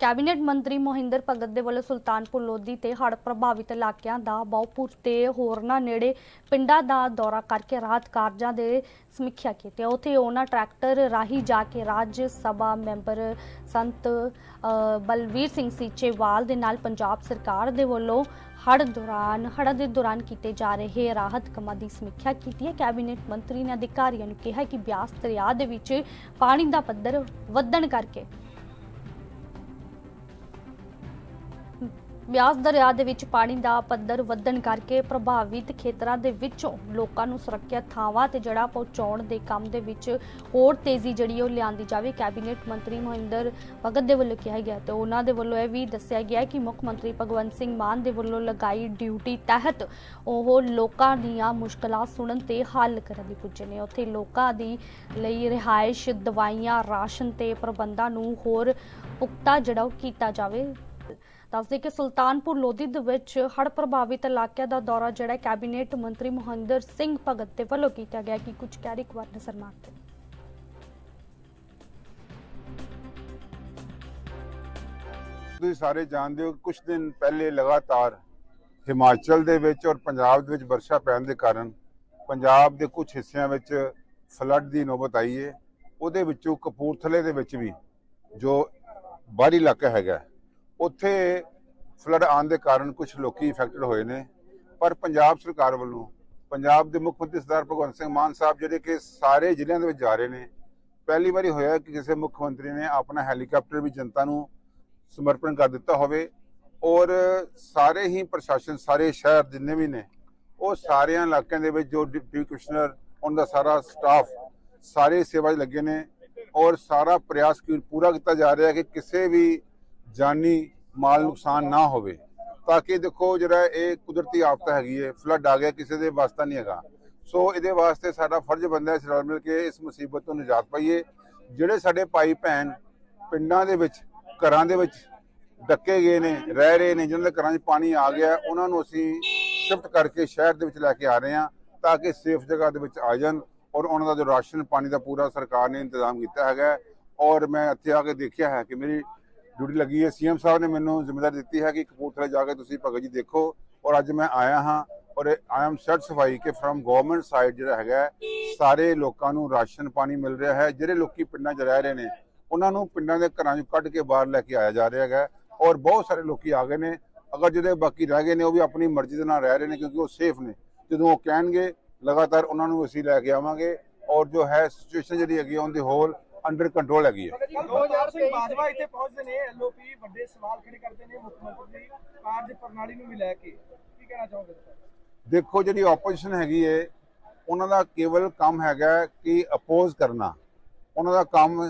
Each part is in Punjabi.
ਕੈਬਨਿਟ ਮੰਤਰੀ ਮੋਹਿੰਦਰ ਭਗਤ ਦੇ ਵੱਲੋਂ ਸੁਲਤਾਨਪੁਰ ਲੋਧੀ ਤੇ ਹੜ੍ਹ ਪ੍ਰਭਾਵਿਤ ਇਲਾਕਿਆਂ ਦਾ ਬਹੁਪੁਰ ਤੇ ਹੋਰਨਾਂ ਨੇੜੇ ਪਿੰਡਾਂ ਦਾ ਦੌਰਾ ਕਰਕੇ ਰਾਹਤ ਕਾਰਜਾਂ ਦੇ ਸਮੀਖਿਆ ਕੀਤੀ। ਉੱਥੇ ਉਹਨਾਂ ਟਰੈਕਟਰ ਰਾਹੀਂ ਜਾ ਕੇ ਰਾਜ ਸਭਾ ਮੈਂਬਰ ਸੰਤ ਅ, ਬਲਵੀਰ ਸਿੰਘ ਸੀਚੇਵਾਲ ਦੇ ਨਾਲ ਪੰਜਾਬ ਸਰਕਾਰ ਦੇ ਵੱਲੋਂ ਹੜ੍ਹ ਦੌਰਾਨ ਹੜ੍ਹ ਦੇ ਦੌਰਾਨ ਕੀਤੇ ਜਾ ਰਹੇ ਰਾਹਤ ਕੰਮਾਂ ਦੀ ਸਮੀਖਿਆ ਕੀਤੀ ਹੈ। ਕੈਬਨਿਟ ਮੰਤਰੀ ਨੇ ਅਧਿਕਾਰੀਆਂ ਨੂੰ ਕਿਹਾ ਕਿ ਬਿਆਸ ਦਰਿਆ ਦੇ ਵਿੱਚ ਪਾਣੀ ਦਾ ਪੱਧਰ ਵਧਣ ਕਰਕੇ ਬਿਆਸ ਦਰਿਆ ਦੇ ਵਿੱਚ ਪਾਣੀ ਦਾ ਪੱਧਰ ਵਧਣ ਕਰਕੇ ਪ੍ਰਭਾਵਿਤ ਖੇਤਰਾਂ ਦੇ ਵਿੱਚੋਂ ਲੋਕਾਂ ਨੂੰ ਸੁਰੱਖਿਅਤ ਥਾਵਾਂ ਤੇ ਜੜਾ ਪਹੁੰਚਾਉਣ ਦੇ ਕੰਮ ਦੇ ਵਿੱਚ ਹੋਰ ਤੇਜ਼ੀ ਜਿਹੜੀ ਉਹ ਲਿਆਂਦੀ ਜਾਵੇ। ਕੈਬਨਿਟ ਮੰਤਰੀ ਮਹਿੰਦਰ ਭਗਤ ਦੇ ਵੱਲੋਂ ਕਿਹਾ ਗਿਆ ਤੇ ਉਹਨਾਂ ਦੇ ਵੱਲੋਂ ਇਹ ਵੀ ਦੱਸਿਆ ਗਿਆ ਕਿ ਮੁੱਖ ਮੰਤਰੀ ਭਗਵੰਤ ਸਿੰਘ ਮਾਨ ਦੇ ਵੱਲੋਂ ਲਗਾਈ ਡਿਊਟੀ ਤਹਿਤ ਉਹ ਲੋਕਾਂ ਦੀਆਂ ਮੁਸ਼ਕਲਾਂ ਸੁਣਨ ਤੇ ਹੱਲ ਕਰਨ ਲਈ ਪੁੱਜੇ ਨੇ। ਉੱਥੇ ਲੋਕਾਂ ਦੀ ਲਈ ਰਿਹਾਇਸ਼, ਦਵਾਈਆਂ, ਰਾਸ਼ਨ ਤੇ ਪ੍ਰਬੰਧਾਂ ਨੂੰ ਹੋਰ ਪੁਖਤਾ ਜਿਹੜਾ ਉਹ ਕੀਤਾ ਜਾਵੇ। ਦੱਸਦੇ ਕਿ ਸੁਲਤਾਨਪੁਰ ਲੋਧੀ ਦੇ ਵਿੱਚ ਹੜ੍ਹ ਪ੍ਰਭਾਵਿਤ ਇਲਾਕਿਆਂ ਦਾ ਦੌਰਾ ਜਿਹੜਾ ਕੈਬਨਿਟ ਮੰਤਰੀ ਮੋਹਿੰਦਰ ਸਿੰਘ ਭਗਤ ਦੇ ਵੱਲੋਂ ਕੀਤਾ ਗਿਆ ਕਿ ਕੁਝ ਕਹਿ ਇੱਕ ਨਜ਼ਰ ਮਾਰਦੇ ਤੁਸੀਂ ਸਾਰੇ ਜਾਣਦੇ ਹੋ ਕੁਝ ਦਿਨ ਪਹਿਲੇ ਲਗਾਤਾਰ ਹਿਮਾਚਲ ਦੇ ਵਿੱਚ ਔਰ ਪੰਜਾਬ ਦੇ ਵਿੱਚ ਵਰਸ਼ਾ ਪੈਣ ਦੇ ਕਾਰਨ ਪੰਜਾਬ ਦੇ ਕੁਝ ਹਿੱਸਿਆਂ ਵਿੱਚ ਫਲੱਡ ਦੀ ਨੌਬਤ ਆਈ ਹੈ ਉਹਦੇ ਵਿੱਚੋਂ ਕਪੂਰਥਲੇ ਦੇ ਵਿੱਚ ਵੀ ਜੋ ਬਾਹਰੀ ਇਲਾਕਾ ਹੈਗਾ ਉੱਥੇ ਫਲੱਡ ਆਉਣ ਦੇ ਕਾਰਨ ਕੁਝ ਲੋਕੀ ਇਫੈਕਟਡ ਹੋਏ ਨੇ। ਪਰ ਪੰਜਾਬ ਸਰਕਾਰ ਵੱਲੋਂ, ਪੰਜਾਬ ਦੇ ਮੁੱਖ ਮੰਤਰੀ ਸਰਦਾਰ ਭਗਵੰਤ ਸਿੰਘ ਮਾਨ ਸਾਹਿਬ ਜਿਹੜੇ ਕਿ ਸਾਰੇ ਜ਼ਿਲ੍ਹਿਆਂ ਦੇ ਵਿੱਚ ਜਾ ਰਹੇ ਨੇ, ਪਹਿਲੀ ਵਾਰੀ ਹੋਇਆ ਕਿ ਕਿਸੇ ਮੁੱਖ ਮੰਤਰੀ ਨੇ ਆਪਣਾ ਹੈਲੀਕਾਪਟਰ ਵੀ ਜਨਤਾ ਨੂੰ ਸਮਰਪਣ ਕਰ ਦਿੱਤਾ ਹੋਵੇ ਔਰ ਸਾਰੇ ਹੀ ਪ੍ਰਸ਼ਾਸਨ, ਸਾਰੇ ਸ਼ਹਿਰ ਜਿੰਨੇ ਵੀ ਨੇ, ਉਹ ਸਾਰਿਆਂ ਇਲਾਕਿਆਂ ਦੇ ਵਿੱਚ ਜੋ ਡਿਪਟੀ ਕਮਿਸ਼ਨਰ, ਉਹਨਾਂ ਦਾ ਸਾਰਾ ਸਟਾਫ ਸਾਰੇ ਸੇਵਾ 'ਚ ਲੱਗੇ ਨੇ ਔਰ ਸਾਰਾ ਪ੍ਰਯਾਸ ਕੀ- ਪੂਰਾ ਕੀਤਾ ਜਾ ਰਿਹਾ ਕਿ ਕਿਸੇ ਵੀ ਜਾਨੀ ਮਾਲ ਨੁਕਸਾਨ ਨਾ ਹੋਵੇ, ਤਾਂ ਕਿ ਦੇਖੋ ਜਿਹੜਾ ਇਹ ਕੁਦਰਤੀ ਆਫਤ ਹੈਗੀ ਹੈ ਫਲੱਡ ਆ ਗਿਆ, ਕਿਸੇ ਦੇ ਵਾਸਤਾ ਨਹੀਂ ਹੈਗਾ। ਸੋ ਇਹਦੇ ਵਾਸਤੇ ਸਾਡਾ ਫਰਜ਼ ਬਣਦਾ ਹੈ ਅਸੀਂ ਰਲ ਮਿਲ ਕੇ ਇਸ ਮੁਸੀਬਤ ਤੋਂ ਨਿਜਾਤ ਪਾਈਏ। ਜਿਹੜੇ ਸਾਡੇ ਭਾਈ ਭੈਣ ਪਿੰਡਾਂ ਦੇ ਵਿੱਚ, ਘਰਾਂ ਦੇ ਵਿੱਚ ਡੱਕੇ ਗਏ ਨੇ, ਰਹਿ ਰਹੇ ਨੇ, ਜਿਹਨਾਂ ਦੇ ਘਰਾਂ 'ਚ ਪਾਣੀ ਆ ਗਿਆ, ਉਹਨਾਂ ਨੂੰ ਅਸੀਂ ਸ਼ਿਫਟ ਕਰਕੇ ਸ਼ਹਿਰ ਦੇ ਵਿੱਚ ਲੈ ਕੇ ਆ ਰਹੇ ਹਾਂ, ਤਾਂ ਕਿ ਸੇਫ ਜਗ੍ਹਾ ਦੇ ਵਿੱਚ ਆ ਜਾਣ ਔਰ ਉਹਨਾਂ ਦਾ ਜੋ ਰਾਸ਼ਨ ਪਾਣੀ ਦਾ ਪੂਰਾ ਸਰਕਾਰ ਨੇ ਇੰਤਜ਼ਾਮ ਕੀਤਾ ਹੈਗਾ ਔਰ ਮੈਂ ਇੱਥੇ ਆ ਕੇ ਦੇਖਿਆ ਹੈ ਕਿ ਮੇਰੀ ਡਿਊਟੀ ਲੱਗੀ ਹੈ। ਸੀਐਮ ਸਾਹਿਬ ਨੇ ਮੈਨੂੰ ਜ਼ਿੰਮੇਵਾਰੀ ਦਿੱਤੀ ਹੈ ਕਿ ਕਪੂਰਥਲੇ ਜਾ ਕੇ ਤੁਸੀਂ ਭਗਤ ਜੀ ਦੇਖੋ ਔਰ ਅੱਜ ਮੈਂ ਆਇਆ ਹਾਂ ਔਰ ਆਈ ਐਮ ਸੈਟੀਸਫਾਈ ਕਿ ਫਰਮ ਗਵਰਨਮੈਂਟ ਸਾਈਡ ਜਿਹੜਾ ਹੈਗਾ ਸਾਰੇ ਲੋਕਾਂ ਨੂੰ ਰਾਸ਼ਨ ਪਾਣੀ ਮਿਲ ਰਿਹਾ ਹੈ। ਜਿਹੜੇ ਲੋਕੀ ਪਿੰਡਾਂ 'ਚ ਰਹਿ ਰਹੇ ਨੇ, ਉਹਨਾਂ ਨੂੰ ਪਿੰਡਾਂ ਦੇ ਘਰਾਂ 'ਚੋਂ ਕੱਢ ਕੇ ਬਾਹਰ ਲੈ ਕੇ ਆਇਆ ਜਾ ਰਿਹਾ ਹੈਗਾ ਔਰ ਬਹੁਤ ਸਾਰੇ ਲੋਕੀ ਆ ਗਏ ਨੇ। ਅਗਰ ਜਿਹੜੇ ਬਾਕੀ ਰਹਿ ਗਏ ਨੇ, ਉਹ ਵੀ ਆਪਣੀ ਮਰਜ਼ੀ ਦੇ ਨਾਲ ਰਹਿ ਰਹੇ ਨੇ ਕਿਉਂਕਿ ਉਹ ਸੇਫ ਨੇ। ਜਦੋਂ ਉਹ ਕਹਿਣਗੇ, ਲਗਾਤਾਰ ਉਹਨਾਂ ਨੂੰ ਅਸੀਂ ਲੈ ਕੇ ਆਵਾਂਗੇ ਔਰ ਜੋ ਹੈ ਸਿਚੁਏਸ਼ਨ ਜਿਹੜੀ ਹੈਗੀ on the whole under control ਹੈਗੀ ਹੈ। ਗੁਰਦਾਰ ਸਿੰਘ ਬਾਜਵਾ ਇੱਥੇ ਪਹੁੰਚਦੇ ਨੇ ਐਲਓਪੀ ਵੱਡੇ ਸਵਾਲ ਖੜੇ ਕਰਦੇ ਨੇ ਮੁੱਖ ਮੰਤਰੀ ਦੀ ਕਾਰਜ ਪ੍ਰਣਾਲੀ ਨੂੰ ਵੀ ਲੈ ਕੇ। ਕੀ ਕਹਿਣਾ ਚਾਹੋਗੇ? ਦੇਖੋ ਜਿਹੜੀ ਆਪੋਜੀਸ਼ਨ ਹੈਗੀ ਏ ਉਹਨਾਂ ਦਾ ਕੇਵਲ ਕੰਮ ਹੈਗਾ ਹੈ ਕਿ ਅਪੋਜ਼ ਕਰਨਾ। ਉਹਨਾਂ ਦਾ ਕੰਮ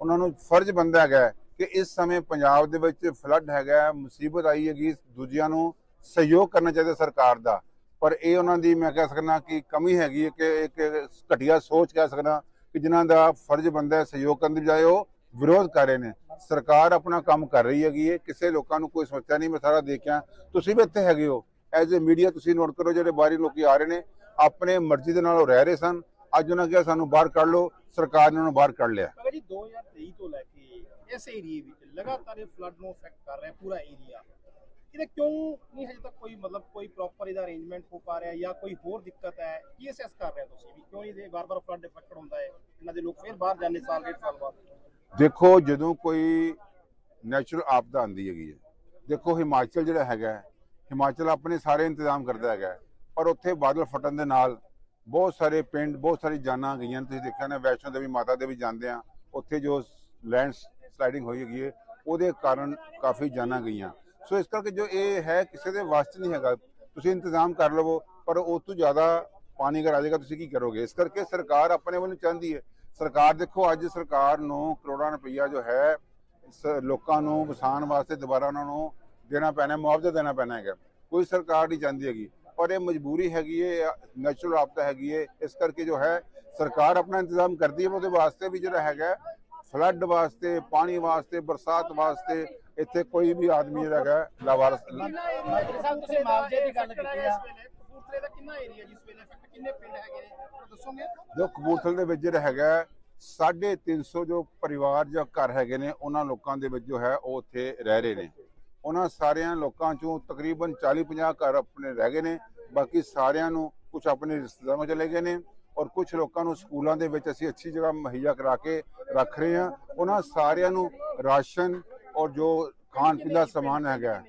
ਉਹਨਾਂ ਨੂੰ ਫਰਜ਼ ਬੰਦਾ ਹੈਗਾ ਹੈ ਕਿ ਇਸ ਸਮੇਂ ਪੰਜਾਬ ਦੇ ਵਿੱਚ ਫਲੱਡ ਹੈਗਾ ਹੈ, ਮੁਸੀਬਤ ਆਈ ਹੈਗੀ ਦੂਜਿਆਂ ਨੂੰ ਸਹਿਯੋਗ ਕਰਨਾ ਚਾਹੀਦਾ ਸਰਕਾਰ ਦਾ। ਪਰ ਇਹ ਉਹਨਾਂ ਦੀ ਮੈਂ ਕਹਿ ਸਕਦਾ ਕਿ ਕਮੀ ਹੈਗੀ ਹੈ ਕਿ ਇੱਕ ਘਟੀਆ ਸੋਚ ਕਹਿ ਸਕਦਾ ਕਿ ਜਿਨ੍ਹਾਂ ਦਾ ਫਰਜ਼ ਬੰਦਾ ਹੈ ਸਹਿਯੋਗ ਕਰਨ ਦੀ ਬਜਾਏ ਉਹ ਵਿਰੋਧ ਕਰ ਰਹੇ ਨੇ। ਸਰਕਾਰ ਆਪਣਾ ਕੰਮ ਕਰ ਰਹੀ ਹੈਗੀ ਹੈ ਕਿਸੇ ਲੋਕਾਂ ਨੂੰ ਕੋਈ ਸਮੱਸਿਆ ਨਹੀਂ, ਮੈਂ ਸਾਰਾ ਦੇਖਿਆ ਤੁਸੀਂ ਵੀ ਇੱਥੇ ਹੈਗੇ ਹੋ। ਐਜ਼ ਅ ਮੀਡੀਆ ਤੁਸੀਂ ਨੋਟ ਕਰੋ, ਜਿਹੜੇ ਬਾਹਰੀ ਲੋਕੀ ਆ ਰਹੇ ਨੇ, ਆਪਣੇ ਮਰਜ਼ੀ ਦੇ ਨਾਲ ਉਹ ਰਹਿ ਰਹੇ ਸਨ। ਅੱਜ ਉਹਨਾਂ ਕਿਹਾ, ਸਾਨੂੰ ਬਾਹਰ ਕੱਢ ਲਓ। ਸਰਕਾਰ ਨੇ ਉਹਨਾਂ ਬਾਹਰ ਕੱਢ ਲਿਆ। ਮਗਰ ਜੀ 2023 ਤੋਂ ਲੈ ਕੇ ਇਸ ਏਰੀਏ ਵਿੱਚ ਲਗਾਤਾਰ ਇਹ ਫਲੱਡ ਨੂੰ ਅਫੈਕਟ ਕਰ ਰਿਹਾ ਪੂਰਾ ਏਰੀਆ। ਇਹਦੇ ਕਿਉਂ ਨਹੀਂ ਮਤਲਬ ਕੋਈ ਪ੍ਰੋਪਰ ਇਹਦਾ ਅਰੇਂਜਮੈਂਟ ਹੋ ਪਾ ਰਿਹਾ ਜਾਂ ਕੋਈ ਹੋਰ ਦਿੱਕਤ ਹੈ, ਕੀ ਅਸੈਸ ਕਰ ਰਹੇ ਹੋ ਤੁਸੀਂ ਵੀ ਕਿਉਂ ਇਹਦੇ ਵਾਰ-ਵਾਰ ਫਲੱਡ ਇਫੈਕਟ ਹੁੰਦਾ ਹੈ? ਇਹਨਾਂ ਦੇ ਲੋਕ ਫਿਰ ਬਾਹਰ ਜਾਂਦੇ ਸਾਲ ਡੇਢ ਸਾਲ ਬਾਅਦ। ਦੇਖੋ, ਜਦੋਂ ਕੋਈ ਨੈਚੁਰਲ ਆਪਦਾ ਆਉਂਦੀ ਹੈਗੀ ਹੈ। ਦੇਖੋ, ਹਿਮਾਚਲ ਜਿਹੜਾ ਹੈਗਾ ਹਿਮਾਚਲ ਆਪਣੇ ਸਾਰੇ ਇੰਤਜ਼ਾਮ ਕਰਦਾ ਹੈਗਾ ਪਰ ਉੱਥੇ ਬਾਦਲ ਫਟਣ ਦੇ ਨਾਲ ਬਹੁਤ ਸਾਰੇ ਪਿੰਡ, ਬਹੁਤ ਸਾਰੀ ਜਾਨਾਂ ਗਈਆਂ ਤੁਸੀਂ ਦੇਖਿਆ ਨਾ, ਵੈਸ਼ਨੋ ਦੇਵੀ ਮਾਤਾ ਦੇ ਵੀ ਜਾਂਦੇ ਆ। ਉੱਥੇ ਜੋ ਲੈਂਡ ਸਲਾਈਡਿੰਗ ਹੋਈ ਹੈਗੀ ਹੈ, ਉਹਦੇ ਕਾਰਨ ਕਾਫੀ ਜਾਨਾਂ ਗਈਆਂ। ਸੋ ਇਸ ਕਰਕੇ ਜੋ ਇਹ ਹੈ, ਕਿਸੇ ਦੇ ਵਾਸਤੇ ਨਹੀਂ ਹੈਗਾ। ਤੁਸੀਂ ਇੰਤਜ਼ਾਮ ਕਰ ਲਵੋ, ਪਰ ਉਹ ਤੋਂ ਜ਼ਿਆਦਾ ਪਾਣੀ ਅਗਰ ਆ ਜਾਏਗਾ, ਤੁਸੀਂ ਕੀ ਕਰੋਗੇ? ਇਸ ਕਰਕੇ ਸਰਕਾਰ ਆਪਣੇ ਵੱਲੋਂ ਚਾਹੁੰਦੀ ਹੈ। ਸਰਕਾਰ ਦੇਖੋ, ਅੱਜ ਸਰਕਾਰ ਨੂੰ ਕਰੋੜਾਂ ਰੁਪਈਆ ਜੋ ਹੈ, ਸ- ਲੋਕਾਂ ਨੂੰ ਵਸਾਉਣ ਵਾਸਤੇ ਦੁਬਾਰਾ ਉਹਨਾਂ ਨੂੰ ਦੇਣਾ ਪੈਣਾ, ਮੁਆਵਜ਼ਾ ਦੇਣਾ ਪੈਣਾ ਹੈਗਾ। ਕੋਈ ਸਰਕਾਰ ਨਹੀਂ ਚਾਹੁੰਦੀ ਹੈਗੀ। ਪਰ ਇਹ ਮਜਬੂਰੀ ਹੈਗੀ ਹੈ ਨੈਚੁਰਲ ਆਪਦਾ ਹੈਗੀ ਹੈ ਇਸ ਕਰਕੇ ਜੋ ਹੈ, ਸਰਕਾਰ ਆਪਣਾ ਇੰਤਜ਼ਾਮ ਕਰਦੀ ਹੈ ਉਹਦੇ ਵਾਸਤੇ ਵੀ ਜਿਹੜਾ ਹੈਗਾ, ਫਲੱਡ ਵਾਸਤੇ, ਪਾਣੀ ਵਾਸਤੇ, ਬਰਸਾਤ ਵਾਸਤੇ ਇੱਥੇ ਕੋਈ ਵੀ ਆਦਮੀ ਜਿਹੜਾ ਹੈਗਾ ਲਾਵਾਰਸ ਸਾਹਿਬ ਤੁਸੀਂ ਮੁਆਵਜ਼ੇ ਦੀ ਗੱਲ ਕੀਤੀ ਆ। ਕਪੂਰਥਲੇ ਦਾ ਕਿੰਨਾ ਏਰੀਆ ਜਿਸ ਵੇਲੇ? ਇਫੈਕਟ ਕਿੰਨੇ ਪਿੰਡ ਹੈਗੇ ਨੇ? ਦੱਸੋਗੇ? ਜੋ ਕਪੂਰਥਲੇ ਦੇ ਵਿੱਚ ਜਿਹੜਾ ਹੈਗਾ 350 ਜੋ ਪਰਿਵਾਰ ਜਾਂ ਘਰ ਹੈਗੇ ਨੇ ਉਹਨਾਂ ਲੋਕਾਂ ਦੇ ਵਿੱਚ ਜੋ ਹੈ ਉਹ ਉੱਥੇ ਰਹਿ ਰਹੇ ਨੇ। ਉਹਨਾਂ ਸਾਰਿਆਂ ਲੋਕਾਂ ਚੋਂ ਤਕਰੀਬਨ 40-50 ਘਰ ਆਪਣੇ ਰਹਿ ਗਏ ਨੇ ਬਾਕੀ ਸਾਰਿਆਂ ਨੂੰ ਕੁਝ ਆਪਣੇ ਰਿਸ਼ਤੇਦਾਰਾਂ ਚਲੇ ਗਏ ਨੇ ਔਰ ਕੁਝ ਲੋਕਾਂ ਨੂੰ ਸਕੂਲਾਂ ਦੇ ਵਿੱਚ ਅਸੀਂ ਅੱਛੀ ਜਗ੍ਹਾ ਮੁਹੱਈਆ ਕਰਾ ਕੇ ਰੱਖ ਰਹੇ ਹਾਂ। ਉਹਨਾਂ ਸਾਰਿਆਂ ਨੂੰ ਰਾਸ਼ਨ ਔਰ ਜੋ ਖਾਣ ਪੀਣ ਦਾ ਸਮਾਨ ਹੈਗਾ।